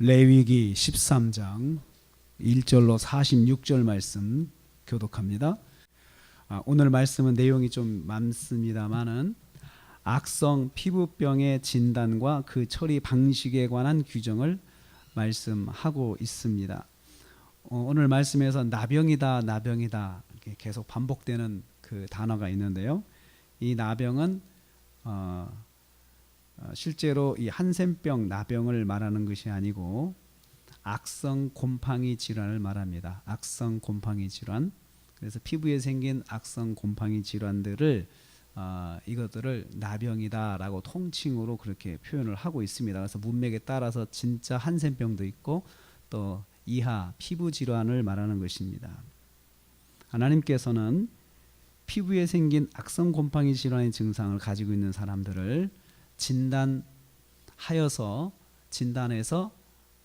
레위기 13장 1절로 46절 말씀 교독합니다. 아, 오늘 말씀은 내용이 좀 많습니다만은 악성 피부병의 진단과 그 처리 방식에 관한 규정을 말씀하고 있습니다. 어, 오늘 말씀에서 나병이다, 나병이다 계속 반복되는 그 단어가 있는데요. 이 나병은 어, 어, 실제로 이 한센병 나병을 말하는 것이 아니고 악성 곰팡이 질환을 말합니다. 악성 곰팡이 질환. 그래서 피부에 생긴 악성 곰팡이 질환들을 어, 이것들을 나병이다라고 통칭으로 그렇게 표현을 하고 있습니다. 그래서 문맥에 따라서 진짜 한센병도 있고 또 이하 피부 질환을 말하는 것입니다. 하나님께서는 피부에 생긴 악성 곰팡이 질환의 증상을 가지고 있는 사람들을 진단하여서 진단해서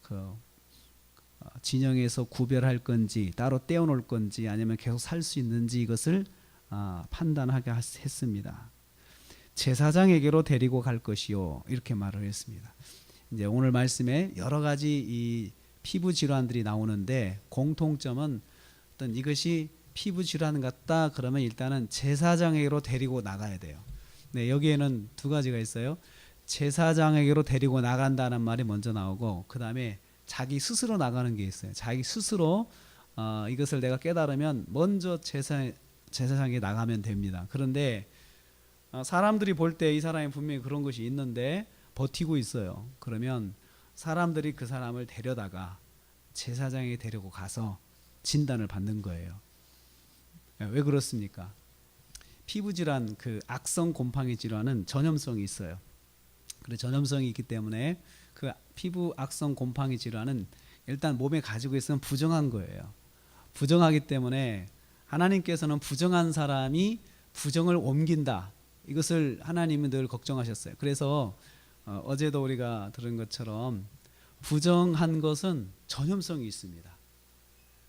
그 어, 진영에서 구별할 건지 따로 떼어놓을 건지 아니면 계속 살 수 있는지 이것을 아, 판단하게 하- 했습니다. 제사장에게로 데리고 갈 것이요 이렇게 말을 했습니다. 이제 오늘 말씀에 여러 가지 이 피부 질환들이 나오는데 공통점은 어떤 이것이 피부 질환 같다 그러면 일단은 제사장에게로 데리고 나가야 돼요. 네, 여기에는 두 가지가 있어요. 제사장에게로 데리고 나간다는 말이 먼저 나오고 그 다음에 자기 스스로 나가는 게 있어요. 자기 스스로 어, 이것을 내가 깨달으면 먼저 제사 제사장에 나가면 됩니다. 그런데 어, 사람들이 볼 때 이 사람이 분명히 그런 것이 있는데 버티고 있어요. 그러면 사람들이 그 사람을 데려다가 제사장에 데리고 가서 진단을 받는 거예요. 예, 왜 그렇습니까? 피부 질환 그 악성 곰팡이 질환은 전염성이 있어요. 그래 전염성이 있기 때문에 그 피부 악성 곰팡이 질환은 일단 몸에 가지고 있으면 부정한 거예요. 부정하기 때문에 하나님께서는 부정한 사람이 부정을 옮긴다. 이것을 하나님은 늘 걱정하셨어요. 그래서 어, 어제도 우리가 들은 것처럼 부정한 것은 전염성이 있습니다.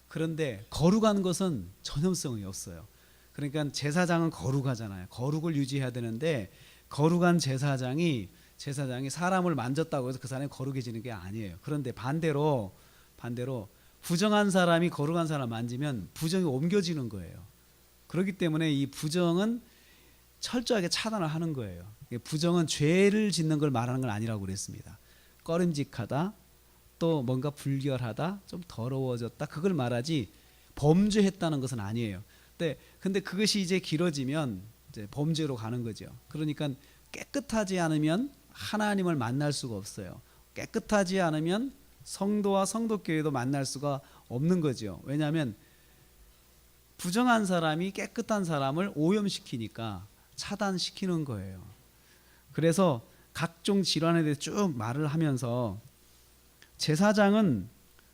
그런데 거룩한 것은 전염성이 없어요. 그러니까 제사장은 거룩하잖아요. 거룩을 유지해야 되는데 거룩한 제사장이 제사장이 사람을 만졌다고 해서 그 사람이 거룩해지는 게 아니에요. 그런데 반대로 반대로 부정한 사람이 거룩한 사람 만지면 부정이 옮겨지는 거예요. 그렇기 때문에 이 부정은 철저하게 차단을 하는 거예요. 부정은 죄를 짓는 걸 말하는 건 아니라고 그랬습니다. 꺼림직하다, 또 뭔가 불결하다, 좀 더러워졌다, 그걸 말하지 범죄했다는 것은 아니에요. 근데 근데 그것이 이제 길어지면 이제 범죄로 가는 거죠. 그러니까 깨끗하지 않으면 하나님을 만날 수가 없어요. 깨끗하지 않으면 성도와 성도교회도 만날 수가 없는 거죠. 왜냐하면 부정한 사람이 깨끗한 사람을 오염시키니까 차단시키는 거예요. 그래서 각종 질환에 대해 쭉 말을 하면서 제사장은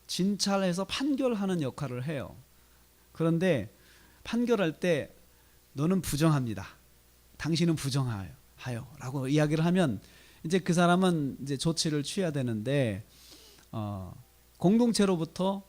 진찰해서 판결하는 역할을 해요. 그런데 판결할 때 너는 부정합니다. 당신은 부정하여 라고 이야기를 하면 이제 그 사람은 이제 조치를 취해야 되는데 어, 공동체로부터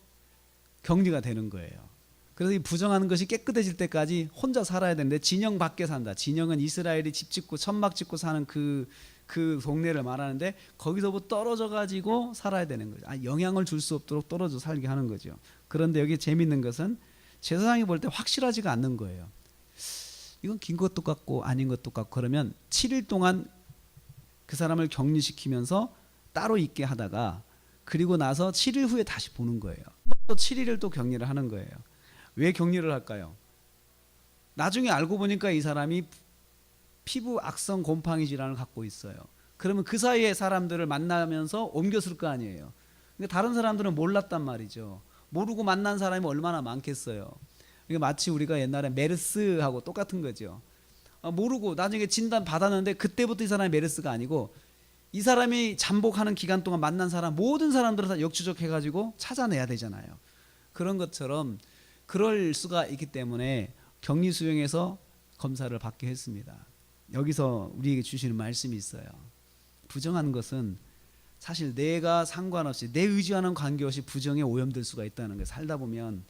격리가 되는 거예요. 그래서 이 부정하는 것이 깨끗해질 때까지 혼자 살아야 되는데 진영 밖에 산다. 진영은 이스라엘이 집 짓고 천막 짓고 사는 그, 그 동네를 말하는데 거기서부터 떨어져 가지고 살아야 되는 거죠. 아, 영향을 줄 수 없도록 떨어져 살게 하는 거죠. 그런데 여기 재밌는 것은 제사장이 볼 때 확실하지가 않는 거예요. 이건 긴 것도 같고 아닌 것도 같고 그러면 7일 동안 그 사람을 격리시키면서 따로 있게 하다가 그리고 나서 7일 후에 다시 보는 거예요. 또 7일을 또 격리를 하는 거예요. 왜 격리를 할까요? 나중에 알고 보니까 이 사람이 피부 악성 곰팡이 질환을 갖고 있어요. 그러면 그 사이에 사람들을 만나면서 옮겼을 거 아니에요. 근데 다른 사람들은 몰랐단 말이죠. 모르고 만난 사람이 얼마나 많겠어요. 마치 우리가 옛날에 메르스하고 똑같은 거죠. 아, 모르고 나중에 진단 받았는데 그때부터 이 사람이 메르스가 아니고 이 사람이 잠복하는 기간 동안 만난 사람 모든 사람들을 다 역추적해 가지고 찾아내야 되잖아요. 그런 것처럼 그럴 수가 있기 때문에 격리 수용해서 검사를 받게 했습니다. 여기서 우리에게 주시는 말씀이 있어요. 부정한 것은 사실 내가 상관없이 내 의지와는 관계없이 부정에 오염될 수가 있다는 거예요. 살다 보면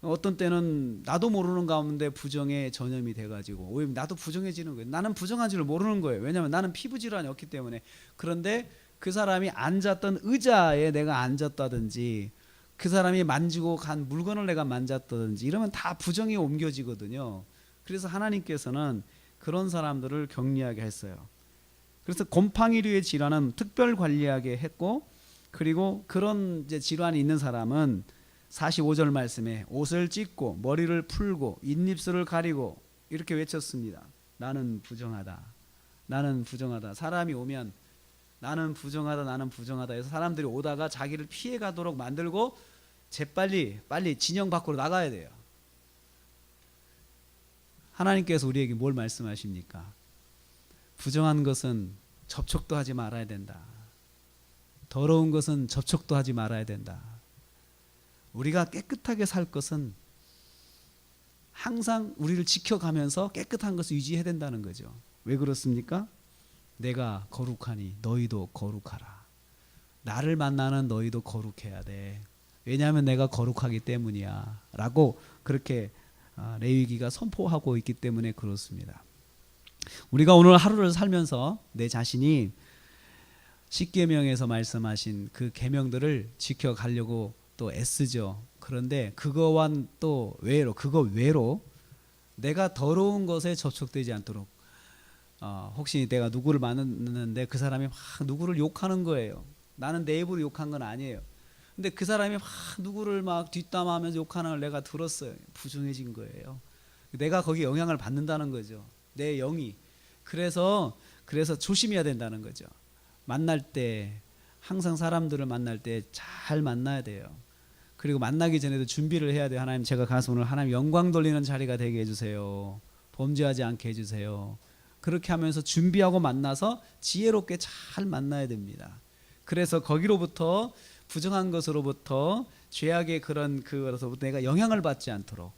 어떤 때는 나도 모르는 가운데 부정에 전염이 돼가지고 오염 나도 부정해지는 거예요. 나는 부정한 줄을 모르는 거예요. 왜냐하면 나는 피부 질환이 없기 때문에 그런데 그 사람이 앉았던 의자에 내가 앉았다든지 그 사람이 만지고 간 물건을 내가 만졌다든지 이러면 다 부정이 옮겨지거든요. 그래서 하나님께서는 그런 사람들을 격리하게 했어요. 그래서 곰팡이류의 질환은 특별 관리하게 했고 그리고 그런 이제 질환이 있는 사람은 45절 말씀에 옷을 찢고 머리를 풀고 잇입술을 가리고 이렇게 외쳤습니다. 나는 부정하다. 나는 부정하다. 사람이 오면 나는 부정하다. 나는 부정하다 해서 사람들이 오다가 자기를 피해 가도록 만들고 재빨리 빨리 진영 밖으로 나가야 돼요. 하나님께서 우리에게 뭘 말씀하십니까? 부정한 것은 접촉도 하지 말아야 된다. 더러운 것은 접촉도 하지 말아야 된다. 우리가 깨끗하게 살 것은 항상 우리를 지켜가면서 깨끗한 것을 유지해야 된다는 거죠. 왜 그렇습니까? 내가 거룩하니 너희도 거룩하라. 나를 만나는 너희도 거룩해야 돼. 왜냐하면 내가 거룩하기 때문이야. 라고 그렇게 아, 레위기가 선포하고 있기 때문에 그렇습니다. 우리가 오늘 하루를 살면서 내 자신이 십계명에서 말씀하신 그 계명들을 지켜가려고 또 애쓰죠. 그런데 그거와는 또 외로 그거 외로 내가 더러운 것에 접촉되지 않도록 어, 혹시 내가 누구를 만났는데 그 사람이 막 누구를 욕하는 거예요. 나는 내 입으로 욕한 건 아니에요. 근데 그 사람이 막 누구를 막 뒷담화하면서 욕하는 걸 내가 들었어요. 부정해진 거예요. 내가 거기 영향을 받는다는 거죠. 내 영이. 그래서 그래서 조심해야 된다는 거죠. 만날 때 항상 사람들을 만날 때 잘 만나야 돼요. 그리고 만나기 전에도 준비를 해야 돼요. 하나님 제가 가서 오늘 하나님 영광 돌리는 자리가 되게 해 주세요. 범죄하지 않게 해 주세요. 그렇게 하면서 준비하고 만나서 지혜롭게 잘 만나야 됩니다. 그래서 거기로부터 부정한 것으로부터 죄악의 그런 그것으로부터 내가 영향을 받지 않도록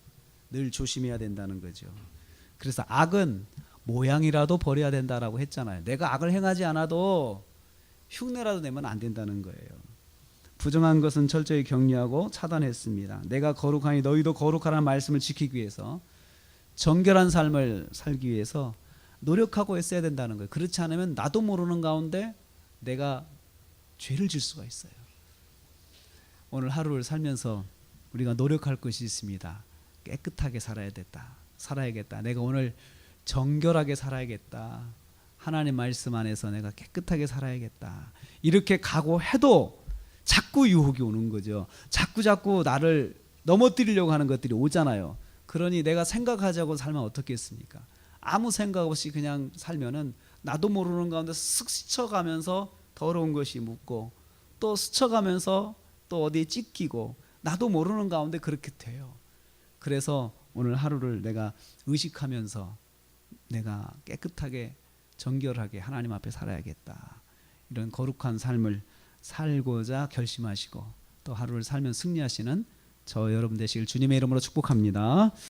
늘 조심해야 된다는 거죠. 그래서 악은 모양이라도 버려야 된다라고 했잖아요. 내가 악을 행하지 않아도 흉내라도 내면 안 된다는 거예요. 부정한 것은 철저히 격리하고 차단했습니다. 내가 거룩하니 너희도 거룩하라는 말씀을 지키기 위해서 정결한 삶을 살기 위해서 노력하고 했어야 된다는 거예요. 그렇지 않으면 나도 모르는 가운데 내가 죄를 질 수가 있어요. 오늘 하루를 살면서 우리가 노력할 것이 있습니다. 깨끗하게 살아야 됐다. 살아야겠다. 내가 오늘 정결하게 살아야겠다. 하나님 말씀 안에서 내가 깨끗하게 살아야겠다. 이렇게 각오해도 자꾸 유혹이 오는 거죠. 자꾸 자꾸 나를 넘어뜨리려고 하는 것들이 오잖아요. 그러니 내가 생각하자고 살면 어떻겠습니까? 아무 생각 없이 그냥 살면은 나도 모르는 가운데 쓱 스쳐가면서 더러운 것이 묻고 또 스쳐가면서 또 어디에 찢기고 나도 모르는 가운데 그렇게 돼요. 그래서 오늘 하루를 내가 의식하면서 내가 깨끗하게 정결하게 하나님 앞에 살아야겠다. 이런 거룩한 삶을 살고자 결심하시고 또 하루를 살면 승리하시는 저 여러분 되시길 주님의 이름으로 축복합니다.